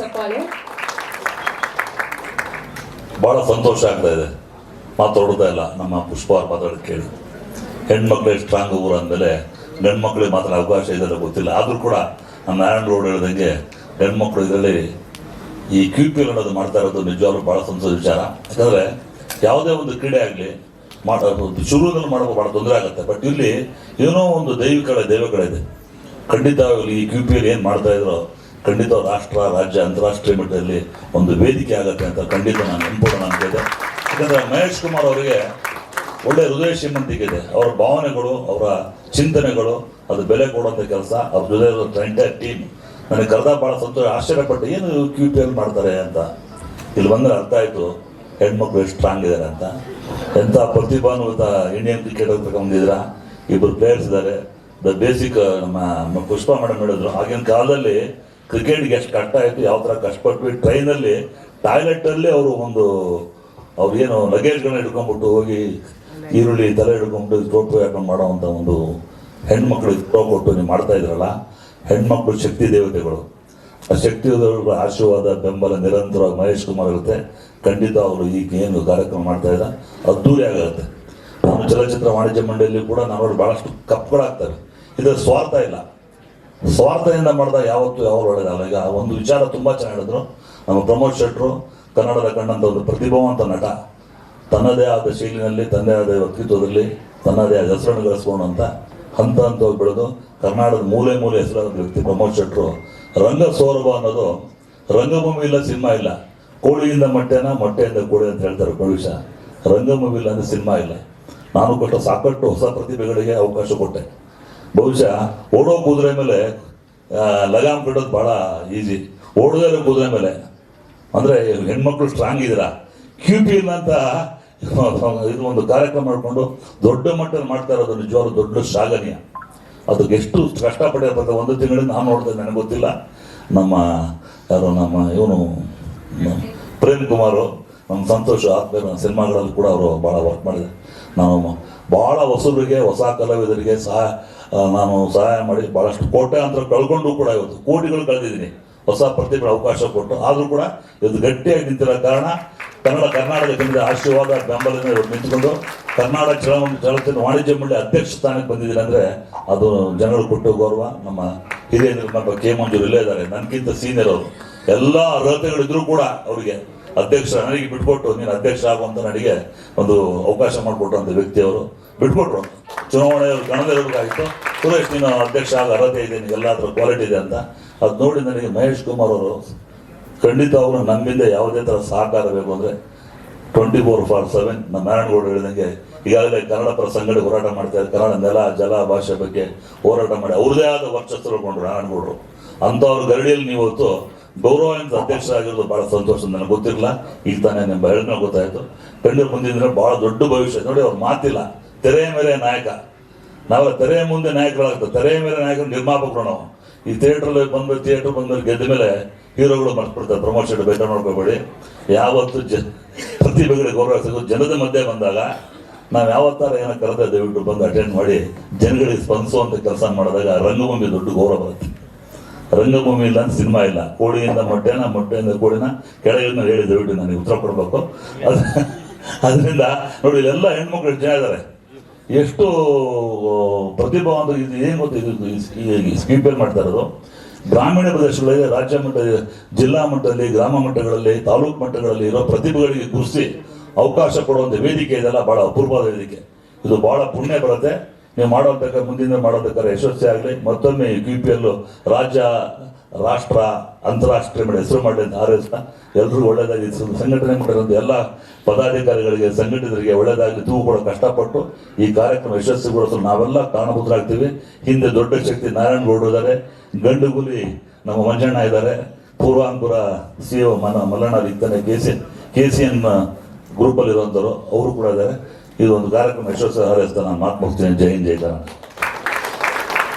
ಚಪ್ಪಾಳೆ ಬಹಳ ಸಂತೋಷ ಆಗ್ತಾ ಇದೆ. ಮಾತಾಡೋದೇ ಇಲ್ಲ, ನಮ್ಮ ಪುಷ್ಪ ಮಾತಾಡೋದು ಕೇಳಿ. ಹೆಣ್ಮಕ್ಳೇ ಸ್ಟ್ರಾಂಗ್ ಊರು ಅಂದಮೇಲೆ ಗಂಡ್ಮಕ್ಳಿಗೆ ಮಾತ್ರ ಅವಕಾಶ ಇದೆಲ್ಲ ಗೊತ್ತಿಲ್ಲ. ಆದರೂ ಕೂಡ ನಮ್ಮ ನಾರಾಯಣ ರೋಡ್ ಹೇಳ್ದಂಗೆ ಹೆಣ್ಮಕ್ಳು ಇದರಲ್ಲಿ ಈ ಕ್ಯೂ ಪಿ ಎಲ್ ಅನ್ನೋದು ಮಾಡ್ತಾ ಇರೋದು ನಿಜವಾಗ್ಲೂ ಭಾಳ ಸಂತೋಷ ವಿಚಾರ. ಯಾಕಂದರೆ ಯಾವುದೇ ಒಂದು ಕ್ರೀಡೆ ಆಗಲಿ ಮಾಡೋದು ಶುರುವಿನಲ್ಲಿ ಮಾಡೋದು ಭಾಳ ತೊಂದರೆ ಆಗುತ್ತೆ. ಬಟ್ ಇಲ್ಲಿ ಏನೋ ಒಂದು ದೈವಿಕಳೆ ದೈವಗಳಿದೆ. ಖಂಡಿತವಾಗಲಿ ಈ ಕ್ಯೂ ಪಿ ಎಲ್ ಏನು ಮಾಡ್ತಾ ಇದ್ರೋ ಖಂಡಿತ ರಾಷ್ಟ್ರ, ರಾಜ್ಯ, ಅಂತಾರಾಷ್ಟ್ರೀಯ ಮಟ್ಟದಲ್ಲಿ ಒಂದು ವೇದಿಕೆ ಆಗುತ್ತೆ ಅಂತ ಖಂಡಿತ ನಾನು ಸಂಪೂರ್ಣ ಅಂತಿದೆ ಯಾಕಂದ್ರೆ ಮಹೇಶ್ ಕುಮಾರ್ ಅವರಿಗೆ ಒಳ್ಳೆ ಹೃದಯ ಇದೆ. ಅವರ ಭಾವನೆಗಳು, ಅವರ ಚಿಂತನೆಗಳು, ಅದು ಬೆಲೆ ಕೊಡುವಂಥ ಕೆಲಸ, ಅವ್ರ ಜೊತೆ ಎಂಟೈರ್ ಟೀಮ್ ನನಗೆ ಕರೆದ ಭಾಳ ಸಂತೋಷ, ಆಶ್ಚರ್ಯಪಟ್ಟು ಏನು ಕ್ಯೂ ಪಿ ಎಲ್ ಮಾಡ್ತಾರೆ ಅಂತ. ಇಲ್ಲಿ ಬಂದರೆ ಅರ್ಥ ಆಯಿತು, ಹೆಣ್ಮಕ್ಳು ಎಷ್ಟು ಸ್ಟ್ರಾಂಗ್ ಇದ್ದಾರೆ ಅಂತ. ಎಂಥ ಪ್ರತಿಭಾನ್ವಿತ ಇಂಡಿಯನ್ ಕ್ರಿಕೆಟ್ ಬಂದಿದ್ದೀರಾ ಇಬ್ಬರು ಪ್ಲೇಯರ್ಸ್ ಇದ್ದಾರೆ. ದ ಬೇಸಿಕ್ ನಮ್ಮ ಪುಷ್ಪ ಮೇಡಮ್ ಹೇಳಿದ್ರು. ಆಗಿನ ಕಾಲದಲ್ಲಿ ಕ್ರಿಕೆಟ್ಗೆ ಎಷ್ಟು ಕಷ್ಟ ಆಯಿತು, ಯಾವ ಥರ ಕಷ್ಟಪಟ್ವಿ. ಟ್ರೈನಲ್ಲಿ ಟಾಯ್ಲೆಟಲ್ಲಿ ಅವರು ಒಂದು, ಅವ್ರು ಏನು ಲಗೇಜ್ಗಳನ್ನ ಹಿಡ್ಕೊಂಡ್ಬಿಟ್ಟು ಹೋಗಿ, ಈರುಳ್ಳಿ ತಲೆ ಹಿಡ್ಕೊಂಡ್ಬಿಟ್ಟು ತೋಟ ಹಾಕೊಂಡು ಮಾಡೋವಂಥ ಒಂದು ಹೆಣ್ಮಕ್ಳು ಪ್ರೋ ಕೊಟ್ಟು ನೀವು ಮಾಡ್ತಾ ಇದ್ರಲ್ಲ, ಹೆಣ್ಮಕ್ಳು ಶಕ್ತಿ ದೇವತೆಗಳು. ಆ ಶಕ್ತಿ ದೇವತೆಗಳ ಆಶೀರ್ವಾದ, ಬೆಂಬಲ ನಿರಂತರವಾಗಿ ಮಹೇಶ್ ಕುಮಾರ್ ಇರುತ್ತೆ. ಖಂಡಿತ ಅವರು ಈಗ ಏನು ಕಾರ್ಯಕ್ರಮ ಮಾಡ್ತಾ ಇಲ್ಲ ಅದ್ದೂರಿ ಆಗುತ್ತೆ. ನಮ್ಮ ಚಲನಚಿತ್ರ ವಾಣಿಜ್ಯ ಮಂಡಳಿಯಲ್ಲಿ ಕೂಡ ನಾವು ಭಾಳಷ್ಟು ಕಪ್ಗಳಾಗ್ತವೆ. ಇದರ ಸ್ವಾರ್ಥ ಇಲ್ಲ. ಸ್ವಾರ್ಥದಿಂದ ಮಾಡಿದಾಗ ಯಾವತ್ತೂ ಯಾವ ಒಳ್ಳೆಯದಲ್ಲ ಈಗ ಒಂದು ವಿಚಾರ ತುಂಬ ಚೆನ್ನಾಗಿ ಹೇಳಿದ್ರು. ನಮ್ಮ ಪ್ರಮೋದ್ ಶೆಟ್ರು, ಕನ್ನಡದ ಕಂಡಂಥ ಒಂದು ಪ್ರತಿಭಾವಂತ ನಟ. ತನ್ನದೇ ಆದ ಶೈಲಿನಲ್ಲಿ, ತನ್ನದೇ ಆದ ವ್ಯಕ್ತಿತ್ವದಲ್ಲಿ, ತನ್ನದೇ ಆದ ಹೆಸರನ್ನು ಗಳಿಸ್ಕೊಂಡಂತ ಹಂತ ಹಂತವಾಗಿ ಬೆಳೆದು ಕರ್ನಾಟಕದ ಮೂಲೆ ಮೂಲೆ ಹೆಸರಾದ ವ್ಯಕ್ತಿ ಪ್ರಮೋದ್ ಶೆಟ್ರು. ರಂಗ ಸೌರಭ ಅನ್ನೋದು ರಂಗಭೂಮಿ ಇಲ್ಲ, ಸಿನಿಮಾ ಇಲ್ಲ. ಕೋಳಿಯಿಂದ ಮೊಟ್ಟೆನ, ಮೊಟ್ಟೆಯಿಂದ ಕೋಳಿ ಅಂತ ಹೇಳ್ತಾರೆ ಭವಿಷ್ಯ ರಂಗಭೂಮಿ ಇಲ್ಲ ಅಂದ್ರೆ ಸಿನಿಮಾ ಇಲ್ಲ. ನಾನು ಕೊಟ್ಟ ಸಾಕಷ್ಟು ಹೊಸ ಪ್ರತಿಭೆಗಳಿಗೆ ಅವಕಾಶ ಕೊಟ್ಟೆ. ಬಹುಶಃ ಓಡೋ ಕುದುರೆ ಮೇಲೆ ಲಗಾಮ್ ಕಟ್ಟೋದು ಭಾಳ ಈಸಿ. ಓಡೋದೇ ಇರೋ ಕುದುರೆ ಮೇಲೆ. ಅಂದರೆ ಹೆಣ್ಮಕ್ಳು ಸ್ಟ್ರಾಂಗ್ ಇದ್ದೀರಾ? ಕ್ಯೂ ಪಿ ಎಲ್ ಅಂತ ಇದು ಒಂದು ಕಾರ್ಯಕ್ರಮ ಮಾಡಿಕೊಂಡು ದೊಡ್ಡ ಮಟ್ಟದಲ್ಲಿ ಮಾಡ್ತಾ ಇರೋದು ನಿಜವಾದ ದೊಡ್ಡ ಶ್ಲಾಘನೀಯ. ಅದಕ್ಕೆ ಎಷ್ಟು ಕಷ್ಟಪಟ್ಟಿರ್ಬೇಕು ಒಂದು ತಿಂಗಳಿಂದ ನಾನು ನೋಡಿದೆ ನನಗೆ ಗೊತ್ತಿಲ್ಲ. ನಮ್ಮ ಯಾರು ನಮ್ಮ ಇವನು ಪ್ರೇಮ್ ಕುಮಾರು ನಮ್ಮ ಸಂತೋಷ ಆತ್ಮ ಸಿನಿಮಾಗಳಲ್ಲಿ ಕೂಡ ಅವರು ಭಾಳ ವರ್ಕ್ ಮಾಡಿದೆ ನಾವು ಭಾಳ ಹೊಸಬರಿಗೆ, ಹೊಸ ಕಲಾವಿದರಿಗೆ ಸಹ ನಾನು ಸಹಾಯ ಮಾಡಿ ಭಾಳಷ್ಟು ಕೋಟ್ಯಾಂತರ ಕಳ್ಕೊಂಡು ಕೂಡ ಇವತ್ತು. ಕೋಟಿಗಳು ಕಳೆದಿದ್ದೀನಿ. ಹೊಸ ಪ್ರತಿಭೆ ಅವಕಾಶ ಕೊಟ್ಟು. ಆದರೂ ಕೂಡ ಇವತ್ತು ಗಟ್ಟಿಯಾಗಿ ನಿಂತಿರೋ ಕಾರಣ ಕನ್ನಡ ಕರ್ನಾಟಕ ಜನರ ಆಶೀರ್ವಾದ, ಬೆಂಬಲದಿಂದ ನಿಂತ್ಕೊಂಡು ಕರ್ನಾಟಕ ಚಲನ ಚಲನಚಿತ್ರ ವಾಣಿಜ್ಯ ಮಂಡಳಿ ಅಧ್ಯಕ್ಷ ಸ್ಥಾನಕ್ಕೆ ಬಂದಿದ್ದೀನಿ ಅಂದರೆ ಅದು ಜನರು ಕೊಟ್ಟು ಗೌರವ. ನಮ್ಮ ಹಿರಿಯ ನಿರ್ಮಾಪಕ ಕೆ ಮಂಜೂರು ಇಲ್ಲೇ ಇದ್ದಾರೆ. ನನಗಿಂತ ಸೀನಿಯರ್ ಅವರು. ಎಲ್ಲ ಅರ್ಹತೆಗಳಿದ್ರು ಕೂಡ ಅವರಿಗೆ ಅಧ್ಯಕ್ಷ ನನಗೆ ಬಿಟ್ಕೊಟ್ಟು ನೀನು ಅಧ್ಯಕ್ಷ ಆಗುವಂತ ನನಗೆ ಒಂದು ಅವಕಾಶ ಮಾಡಿಕೊಟ್ರು ವ್ಯಕ್ತಿ ಅವರು ಬಿಟ್ಕೊಟ್ರು. ಚುನಾವಣೆ ಕಣದಲ್ಲಿರಬೇಕಾಗಿತ್ತು ಸುರೇಶ್ ನೀನು ಅಧ್ಯಕ್ಷ ಆಗ ಅರ್ಹತೆ ಇದೆ ಹತ್ರ ಕ್ವಾಲಿಟಿ ಇದೆ ಅಂತ. ಅದು ನೋಡಿ ನನಗೆ ಮಹೇಶ್ ಕುಮಾರ್ ಅವರು ಖಂಡಿತ ಅವರು ನಮ್ಮಿಂದ ಯಾವುದೇ ಥರ ಸಹಕಾರ ಬೇಕು ಅಂದರೆ ಟ್ವೆಂಟಿ ಫೋರ್ ಫಾರ್ ಸೆವೆನ್ ನಮ್ಮ ನಾರಾಯಣಗೌಡ ಹೇಳಿದಂಗೆ ಈಗಾಗಲೇ ಕನ್ನಡ ಪರ ಸಂಘಟನೆ ಹೋರಾಟ ಮಾಡ್ತಾ ಇದ್ದಾರೆ. ಕನ್ನಡ ನೆಲ, ಜಲ ಭಾಷೆ ಬಗ್ಗೆ ಹೋರಾಟ ಮಾಡಿ ಅವ್ರದೇ ಆದ ವರ್ಚಸ್ಸು ಕೊಂಡ್ರು ನಾರಾಯಣಗೌಡರು. ಅಂಥವ್ರ ಗರಡಿಯಲ್ಲಿ ನೀವು ಗೌರವಾನ್ವಿತ ಅಧ್ಯಕ್ಷರಾಗಿರೋದು ಬಹಳ ಸಂತೋಷ ನನಗೆ ಗೊತ್ತಿರಲಿಲ್ಲ. ಈಗ ತಾನೇ ನಿಮ್ಮ ಹೇಳಿದ್ಮೇಲೆ ಗೊತ್ತಾಯ್ತು. ಕಣ್ಣೀರು ಮುಂದಿದ್ರೆ ಭಾಳ ದೊಡ್ಡ ಭವಿಷ್ಯ. ನೋಡಿ ಅವ್ರ ಮಾತಿಲ್ಲ. ತೆರೆಯ ಮೇಲೆ ನಾಯಕ. ನಾವು ತೆರೆಯ ಮುಂದೆ ನಾಯಕರಾಗ್ತದೆ ತೆರೆಯ ಮೇಲೆ ನಾಯಕರು ನಿರ್ಮಾಪಕರು ನಾವು. ಈ ಥಿಯೇಟ್ರಲ್ಲಿ ಬಂದ್ಮೇಲೆ ಥಿಯೇಟ್ರ್ ಬಂದ್ಮೇಲೆ ಗೆದ್ದ ಮೇಲೆ ಹೀರೋಗಳು ಮರ್ತ್ಬಿಡ್ತಾರೆ. ಪ್ರಮೋಷನ್ ಬೇಕಾದ್ರೆ ನೋಡ್ಕೋಬೇಡಿ ಯಾವತ್ತು ಜ ಪ್ರತಿಭೆಗಳಿಗೆ ಗೌರವ ಸಿಗೋದು ಜನದ ಮಧ್ಯೆ ಬಂದಾಗ ನಾವು ಯಾವತ್ತಾರ ಏನೋ ಕರೆದ ದಯವಿಟ್ಟು ಬಂದು ಅಟೆಂಡ್ ಮಾಡಿ. ಜನಗಳಿಗೆ ಸ್ಪಂದಿಸುವಂಥ ಕೆಲಸ ಮಾಡಿದಾಗ ರಂಗಭೂಮಿ ದೊಡ್ಡ ಗೌರವ ಬರುತ್ತೆ. ರಂಗಭೂಮಿ ಇಲ್ಲ, ಸಿನಿಮಾ ಇಲ್ಲ. ಕೋಳಿಯಿಂದ ಮೊಟ್ಟೆನ ಮೊಟ್ಟೆಯಿಂದ ಕೋಳಿನ ಕೆಳಗಿನ ಹೇಳಿ ದಯವಿಟ್ಟು ನನಗೆ ಉತ್ತರ ಕೊಡಬೇಕು. ಅದು ಅದರಿಂದ ನೋಡಿ, ಇಲ್ಲೆಲ್ಲ ಹೆಣ್ಮಕ್ಳು ಜನ ಇದ್ದಾರೆ. ಎಷ್ಟು ಪ್ರತಿಭಾವಂತ ಇದು ಏನು ಗೊತ್ತು ಇದು ಸ್ಕೀಮ್ ಪೇರ್ ಮಾಡ್ತಾ ಇರೋದು? ಗ್ರಾಮೀಣ ಪ್ರದೇಶಗಳಲ್ಲಿ, ರಾಜ್ಯ ಮಟ್ಟ ಜಿಲ್ಲಾ ಮಟ್ಟದಲ್ಲಿ, ಗ್ರಾಮ ಮಟ್ಟಗಳಲ್ಲಿ, ತಾಲೂಕು ಮಟ್ಟಗಳಲ್ಲಿ ಇರೋ ಪ್ರತಿಭೆಗಳಿಗೆ ಗುರುಸಿ ಅವಕಾಶ ಕೊಡುವಂಥ ವೇದಿಕೆ ಇದೆಲ್ಲ ಭಾಳ ಅಪೂರ್ವವಾದ ವೇದಿಕೆ. ಇದು ಭಾಳ ಪುಣ್ಯ ಬರುತ್ತೆ. ನೀವು ಮಾಡೋಬೇಕಾದ ಮುಂದಿನ ಮಾಡೋದಕ್ಕಾದ್ರೆ ಯಶಸ್ವಿ ಆಗಲಿ. ಮತ್ತೊಮ್ಮೆ ಯು ಪಿ ಎಲ್ ರಾಜ್ಯ, ರಾಷ್ಟ್ರ, ಅಂತಾರಾಷ್ಟ್ರೀಯ ಮೇಲೆ ಹೆಸರು ಮಾಡಿ ಅಂತ ಎಲ್ಲರೂ ಒಳ್ಳೇದಾಗಿ ಸಂಘಟನೆ ಮಾಡಿರೋದು ಎಲ್ಲ ಪದಾಧಿಕಾರಿಗಳಿಗೆ, ಸಂಘಟಿತರಿಗೆ ಒಳ್ಳೇದಾಗಿ ತೂಗು ಕೂಡ ಕಷ್ಟಪಟ್ಟು ಈ ಕಾರ್ಯಕ್ರಮ ಯಶಸ್ವಿಗೊಳಿಸಲು ನಾವೆಲ್ಲ ಕಾರಣಭೂತರಾಗ್ತೀವಿ. ಹಿಂದೆ ದೊಡ್ಡ ಶಕ್ತಿ ನಾರಾಯಣ ಗೌಡರು ಇದ್ದಾರೆ. ಗಂಡುಗುಲಿ ನಮ್ಮ ಮಂಜಣ್ಣ ಇದ್ದಾರೆ. ಪೂರ್ವಾಂಗುರ ಸಿ ಒ ಮನ ಮಲ್ಲಣ್ಣ ಇದ್ದಾನೆ. K C K C N ಗ್ರೂಪಲ್ಲಿರುವಂಥವ್ರು ಅವರು ಕೂಡ ಇದ್ದಾರೆ. ಇದು ಒಂದು ಕಾರ್ಯಕ್ರಮ ಯಶಸ್ವಿ ಹಾರೈಸ್ತಾ ನಾನು ಮಾತು ಮುಗಿಸ್ತೀನಿ ಜೈ ಹಿಂದ್